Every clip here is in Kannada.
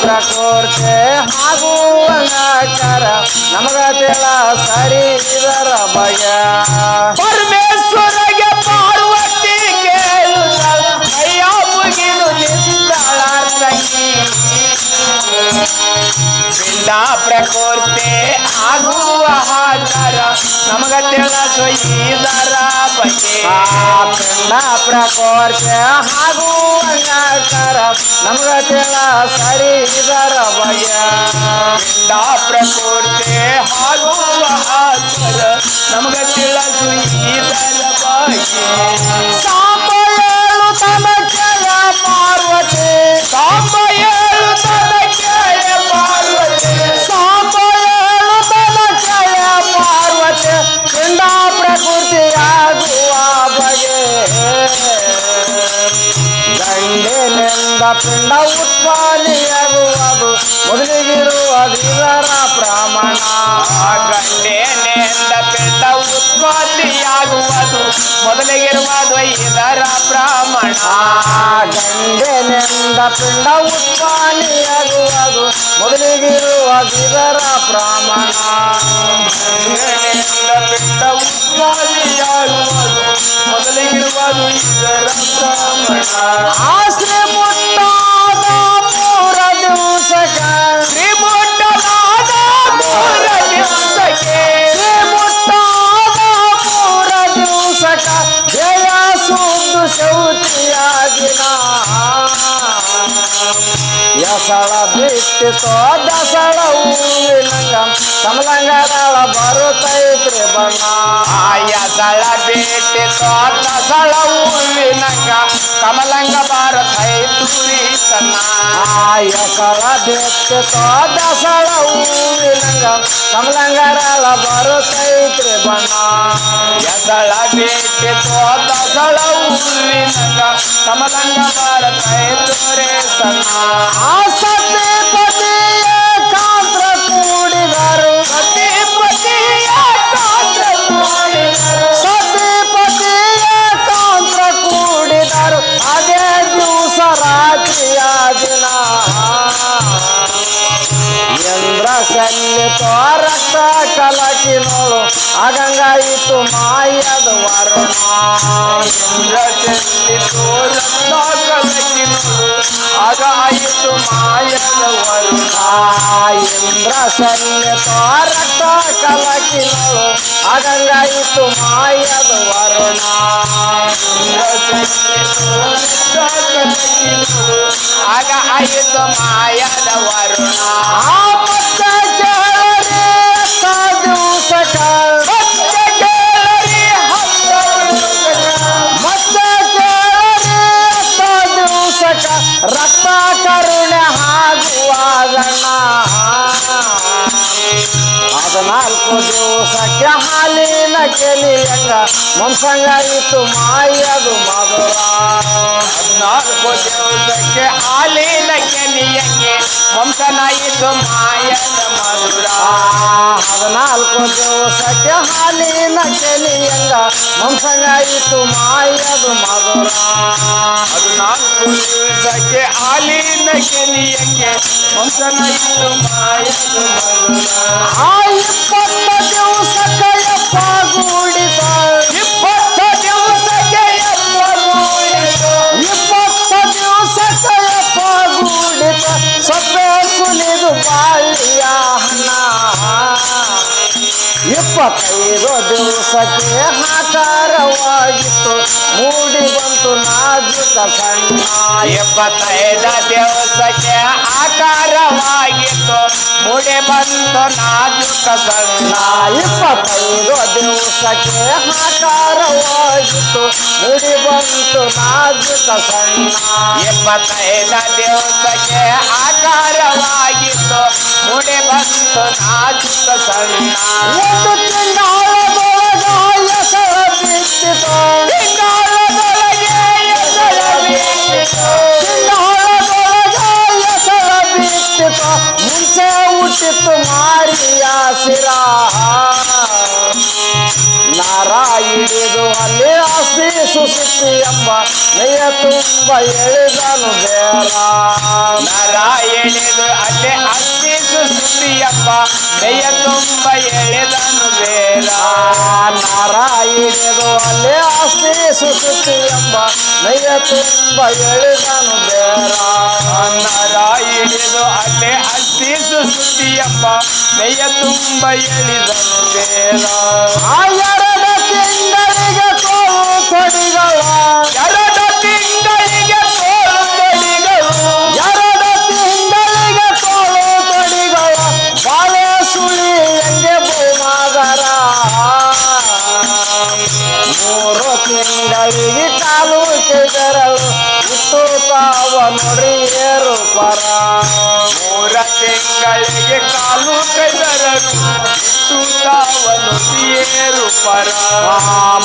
ಪ್ರಕೋರ್ತೆ ಹಾಗೂ ನಮಗ ತಿಳ ಸರಿ ಇದರ ಬಯ ಪಿಂಡ ಪ್ರಕೃತಿ ಆಗುವ ಹಾಕಾರ ನಮಗ ತಿಳಿಸು ಇದರ ಬಗ್ಗೆ. ಆ ಪಿಂಡ ಆಗುವ ಹಾಗೂ ಅಂಗಾಕಾರ ನಮಗ ತಿಳ ಸರಿ ಇದರ ಬಗೆ ಪಿಂಡ ಪ್ರಕೃತಿ ಆಗುವ ಹಾಕಾರ ನಮಗ ತಿಳಿಸು ಇದರ ಬಗ್ಗೆ. ಸಾಂಬ ತಮ ಪಾರ್ವತಿ? ಸಾಂಬ ಪಿಂಡ ಉತ್ಪಾದಿಯಾಗುವುದು ಮೊದಲಿಗಿರುವ ಇದರ ಪ್ರಮಾಣ ಗಂಡೇನೆಂದ ಪಿಂಡ ಉತ್ಪತ್ತಿಯಾಗುವುದು ಮೊದಲಿಗಿರುವುದು ಇದರ ಪ್ರಮಾಣ ಗಂಡಿನಿಂದ ಪಿಂಡ ಉತ್ಪಾದಿಯಾಗುವುದು ಮೊದಲಿಗಿರುವ ಇದರ ಪ್ರಮಾಣ ಗಂಡೇನೆಂದ ಪಿಂಡ ಉತ್ಪತ್ತಿಯಾಗುವುದು ಮೊದಲಿಗಿರುವುದು ಇದರ ಪ್ರಮಾಣ ಆಶ್ರಯ ಯಸಳ ಬಿಟ್ಟಿತೋ ದಸಳ ಹೂವಿನಂಗ ಕಮಲಂಗದಳ ಬರುತ್ತೈತ್ರಿ ಬಣ್ಣ ಆಯಸಳ ಬೇಟೆ ತೋಟ ಸಳ ಹೂವಿನಂಗ ಕಮಲಂಗ ಭಾರತೈತುರಿ ತನ್ನ ಆಯಸಳ ಬಿಟ್ಟಿತೋ ದಸಳ ಊರಿನಂಗ ಕಮಲಂಗದಳ ಬರುತ್ತೈತ್ರಿ ಬಣ್ಣ ಎಸಳ ಬೇಟೆ ದಸಳ ಊರಿನಂಗ ಕಮಲಂಗ ಭಾರತೈತುರಿ ತನ್ನ ಆ ಸಲ್ಲಿತ ರಕ್ತ ಕಲಕಿನೋಳು ಅಗಂಗಾಯಿತು ಮಾಯದ ವರುಣ ಇಂದ್ರಚಂದಿತು ರತ್ನ ಕಲಕಿನೋಳು ಆಗ ಆಯಿತು ಮಾಯದ ವರುಣ ಇಂದ್ರ ಸಲ್ಲಿತ ರಕ್ತ ಕಲಕಿನೋಳು ಅಗಂಗಾಯಿತು ಮಾಯದ ವರುಣ ಆಗ ಆಯಿತು ಮಾಯದ ವರುಣ ಇತ್ತು ಮಾಯದು ಮಧುರ ಹದಿನಾಲ್ಕು ದಿವಸಕ್ಕೆ ಹಾಲಿನ ಕೆನಿಯಕ್ಕೆ ವಂಶನಾಯಿತು ಮಾಯದ ಮಧುರ. ಹದಿನಾಲ್ಕು ದಿವಸಕ್ಕೆ ಹಾಲಿನ ಕೆನಿಯಂಗ ವಂಶನಾಯಿತು ಮಾಯದು ಮಧುರ. ಹದಿನಾಲ್ಕು ದಿವಸಕ್ಕೆ ಹಾಲಿನ ಕೆನಿಯಕ್ಕೆ ವಂಶನಾಯಿತು ಮಾಯದು ಮಧುರ. ಆ ಇಪ್ಪತ್ತ ದಿವಸಕ್ಕೆ ಎಪ್ಪ ಇಪ್ಪತ್ತೈದು ದಿವಸಕ್ಕೆ ಆಕಾರವಾಗಿತ್ತು ಮೂಡಿ ಬಂತು ನಾಜುಕ ಸಣ್ಣ ಎಪ್ಪತ್ತೈದ ದಿವಸಕ್ಕೆ ಆಕಾರವಾಗಿತ್ತು ಮುಡಿ ಬಂತು ನಾಜುಕ ಸಣ್ಣ ಇಪ್ಪತ್ತೈದು ದಿವಸಕ್ಕೆ ಆಕಾರವಾಗಿತ್ತು. ಮುಡಿ ಬಂತು ನಾಜುಕ ಸಣ್ಣ ಎಪ್ಪತ್ತೈದ ದಿವಸಕ್ಕೆ ಆಕಾರವಾಗಿತ್ತು ಮುಡಿ ಬಂತು ನಾಜುಕ ಸಣ್ಣ ಒಂದು ತಿಂಗಳದೊಳಗ ಹೆಸರ ಬಿತ್ತಿತು ಎಳೆದನು ಬೇಡ ನರ ಎಳೆದು ಅಲ್ಲೇ ಅಸ್ಥಿ ಸುದ್ದಿಯಪ್ಪ ದಯ ತುಂಬ ಎಳೆದನು ಬೇಡ. ನರ ಎಳೆದು ಅಲ್ಲೇ ಅಸ್ತಿಸು ಎಂಬ ನೈಯ ತುಂಬ ಎಳೆದನು ಬೇಡ. ನರ ಎಳೆದು ಅಲ್ಲೇ ಅಸ್ಥಿ ಸುಸುತ್ತಿಯಪ್ಪ ದಯ ತುಂಬ ಎಳೆದನು ಬೇರ ತಿಂಗಳಿಗೆ ಕಾಲು ಕೆದರಳು ಇಟ್ಟು ತಾವ ನೋಡಿ ಏರು ಪರ ಮೂರ ತಿಂಗಳಿಗೆ ಕಾಲು ಕೈದರರು ಇಟ್ಟು ತಾವನು ಏರು ಪರ ಆ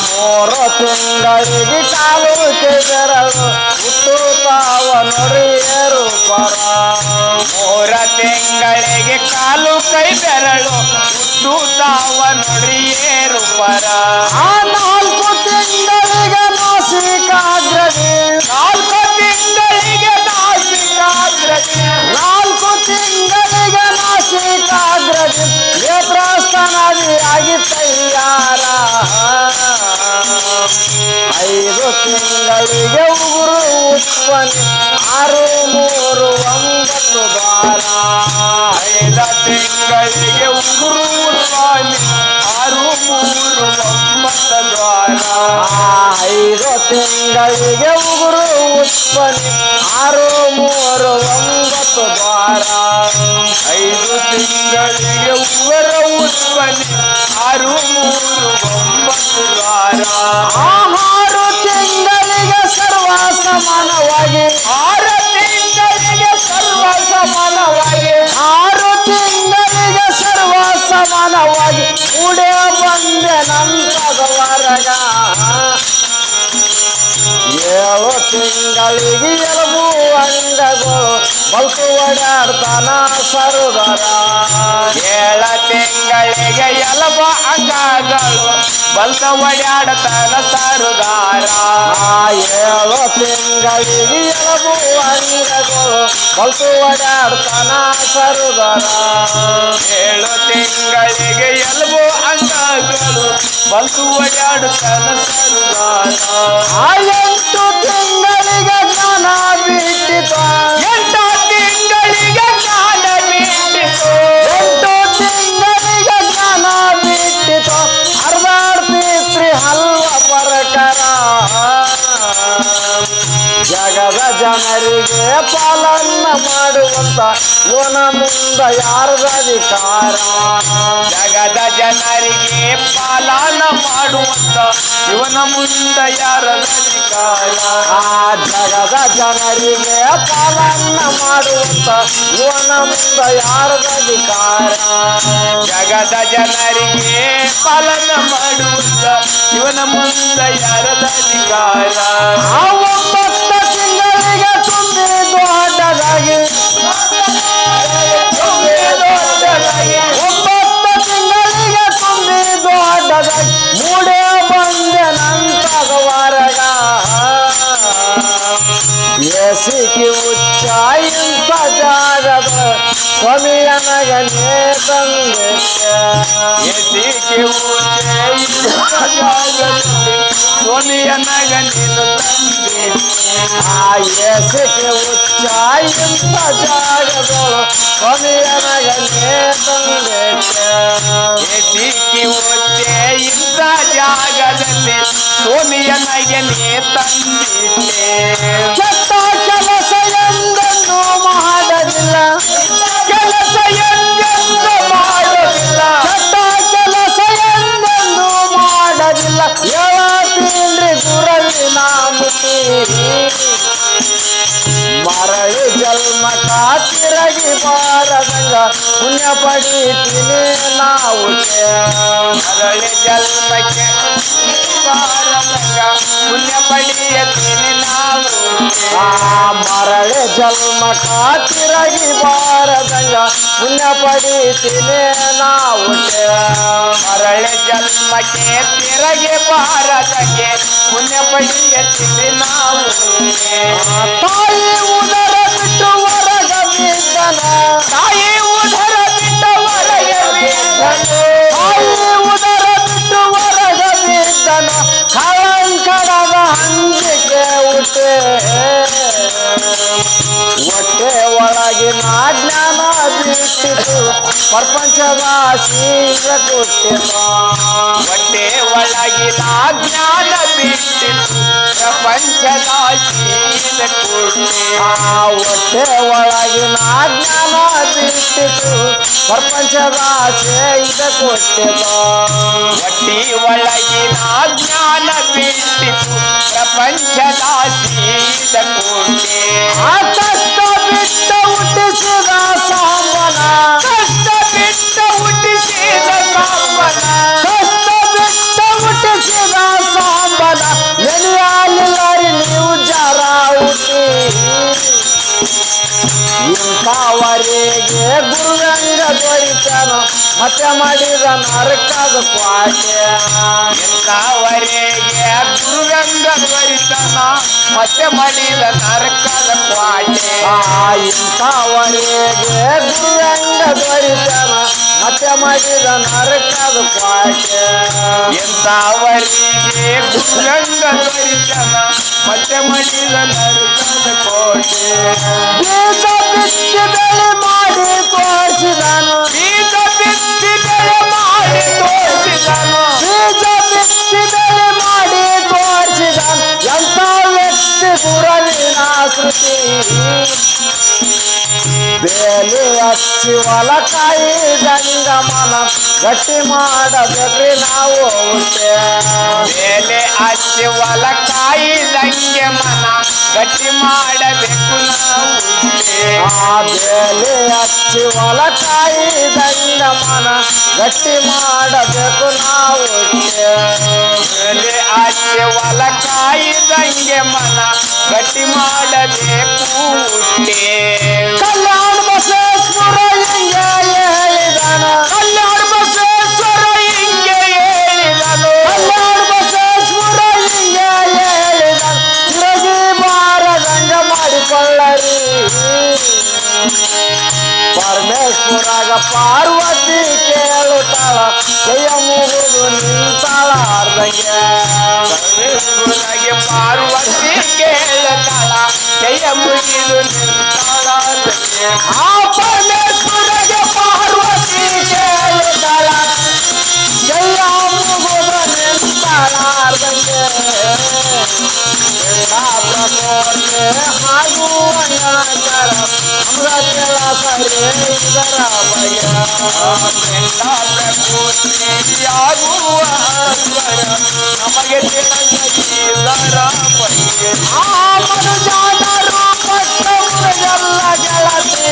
ಮೂರು ತಿಂಗಳಿಗೆ ಕಾಲು ಕೆದರಳು ಇಟ್ಟು ತಾವ ನೋಡಿ ಏರು ಪರ ತಿಂಗಳಿಗೆ ಉಗುರು ಉತ್ಪನ್ನ ಆರು ಮೂರು ಒಂಬತ್ತು ಬಾರ ಐದ ತಿಂಗಳಿಗೆ ಉಗುರು ಉತ್ಪನ್ನ ಆರು ಮೂರು ಒಂಬತ್ತು ದ್ವಾರ ಐದು ತಿಂಗಳಿಗೆ ಉಗುರು ಉತ್ಪನ್ನ ಬಲ್ತು ಓಡಾಡ್ತಾನ ಸರುಗರ ಏಳ ತಿಂಗಳಿಗೆ ಎಲಬ ಅಂಗಗಳು ಬಲ್ಕ ಓಡಾಡ್ತಾನ ಸರುಗಾರ ಏಳು ತಿಂಗಳಿಗೆ ಎಲುಬು ಅಂಗಗಳು ಬಲ್ತು ಓಡಾಡ್ತಾನ ಸರುಗರ ಏಳು ತಿಂಗಳಿಗೆ ಎಲಬು ಅಂಗಗಳು ಬಲ್ತು ಓಡಾಡ್ತಾನ ಸರುಗಾರ ಎಂಟು ತಿಂಗಳಿಗೆ ಇವನ ಮುಂದ ಯಾರ ಆ ಜಗದ ಜನರಿಗೆ ಪಾಲನ್ನ ಮಾಡುವಂತ ಇವನ ಮುಂದ ಯಾರದ ಅಧಿಕಾರ ಜಗದ ಜನರಿಗೆ ಪಾಲನ ಮಾಡುವಂತ ಇವನ ಮುಂದ ಯಾರದ ಅಧಿಕಾರ ಜಾಗದಲ್ಲಿ ಸ್ವಾಮಿಯನಾಗ ನೀನು ತಂದೆ ಆ ಎಸಿಕಿ ಉಚ್ಚ ಇಂಥ ಜಾಗದಳು ಸ್ವಾಮಿಯನಗನೇ ತಂದೆ ಊಟೆ ಇದ್ದ ಜಾಗದಲ್ಲಿ ಸೋನಿಯ ನಗನೇ ತಂದಿಟ್ಟೆ ಪುಣ್ಯ ಪಡಿತೀನಿ ನಾವು ಮರಳಿ ಜನ್ಮಕ್ಕೆ ಪುಣ್ಯ ಪಡಿಯತೀನಿ ನಾವು ಮರಳಿ ಜನ್ಮ ಕಾತಿರಗಿ ಬಾರದಂಗ ಪುಣ್ಯ ಪಡಿತೀನಿ ನಾವು ಮರಳಿ ಜನ್ಮ ಜನ್ಮಕ್ಕೆ ತಿರಗೆ ಬಾರದಂಗೆ ಪುಣ್ಯ ಪಡಿಯತೀನಿ ನಾವು ತಾಯಿ ಉದರ ಬಿಟ್ಟು ಹೊರಗ ತಾಯಿ ಕಳಂಕಡದ ಹಂಜಿಕೆ ಒಟ್ಟೆ ಹೊಟ್ಟೆ ಒಳಗಿನ ಜ್ಞಾನ ಬಿಟ್ಟಿತು ಪ್ರಪಂಚದ ಸೀಗ ಕೊಟ್ಟಿತು ಹೊಟ್ಟೆ ಒಳಗಿನ ಜ್ಞಾನ ಬಿಟ್ಟಿತು ಪ್ರಪಂಚದ ಶೀಲ ಕೊಟ್ಟೆ ಆ ಹೊಟ್ಟೆ ಒಳಗಿನ ಜ್ಞಾನ ಬಿಟ್ಟಿತು ಪ್ರಪಂಚದ ಸೀಗ ಕೊಟ್ಟಿತು ಹೊಟ್ಟಿ ಒಳಗಿನ ಜ್ಞಾನ ಬಿಟ್ಟಿತು ಪ್ರಪಂಚದ ಶೀಲ ಕೊಟ್ಟೆ ಆ ಕ್ವಾಟೆ ಎಂತವರೆಗೆ ಗುರುಗಂಗ ಧ್ವರಿತನ ಮತ್ತೆ ಮಡಿದ ನರಕದ ಕ್ವಾಟೆ ಇಂಥವರೆಗೆ ಇಂಥವರಿಗೆ ಗುರುವಂಗ ಮತ್ತೆ ಮಾಡಿದ ನರಕದ ಕ್ವಾಟೆ ಎಂತವರಿಗೆ ಗುರುಗಂಗ ಧ್ವರಿತನ ಮತ್ತೆ ಮಡಿದ ನರಕದ ಕೋಟೆ ಬೀಜ ಬೇಲಿ ಹಚ್ಚಿ ಹೊಲಕಾಯಿ ಗಂಗಮನ ಗಟ್ಟಿ ಮಾಡಬೇಕ್ರಿ ನಾವು ಬೇಲೆ ಹಚ್ಚಿ ಹೊಲ ಕಾಯಿದಂಗೆ ಮನ ಗಟ್ಟಿ ಮಾಡಬೇಕು ನಾವು ಅಚ್ಚಿ ಬೇಲಿ ಹಚ್ಚಿ ಹೊಲಕಾಯಿ ಗಂಗಮನ ಗಟ್ಟಿ ಮಾಡಬೇಕು ನಾವು. ಮೇಲೆ ಹಚ್ಚಿ ಹೊಲ ಕಾಯಿದಂಗೆ ಮನ ಗಟ್ಟಿ ಮಾಡಬೇಕು ಕಲ್ಯಾಣ ಬಸೇಶ್ವರ ಹೇಳಿದನು? ಪಾರ್ವತಿ ಕೇಳುತ್ತಾಳ. ಜಯ ಮುಗಿದು ನಿಂತಾಳ ಅರ್ಧಗೆ ಪಾರ್ವತಿ ಕೇಳುತ್ತಾಳ. ಜಯ ಮುಗಿದು ನಿಂತಾಳ ಆ ಪರಮೇಶ್ವರಗೆ ಪಾರ್ವತಿ ಕೇಳುತ್ತಾಳ. ಜಯ ಮುಗಿದು हमरा चला करे इधरा भैया बेटा प्रकोष्ठे आगू आकर नमगे तेरा जगी इधरा भैया आ मन जाना रूप तो जल्ला जला से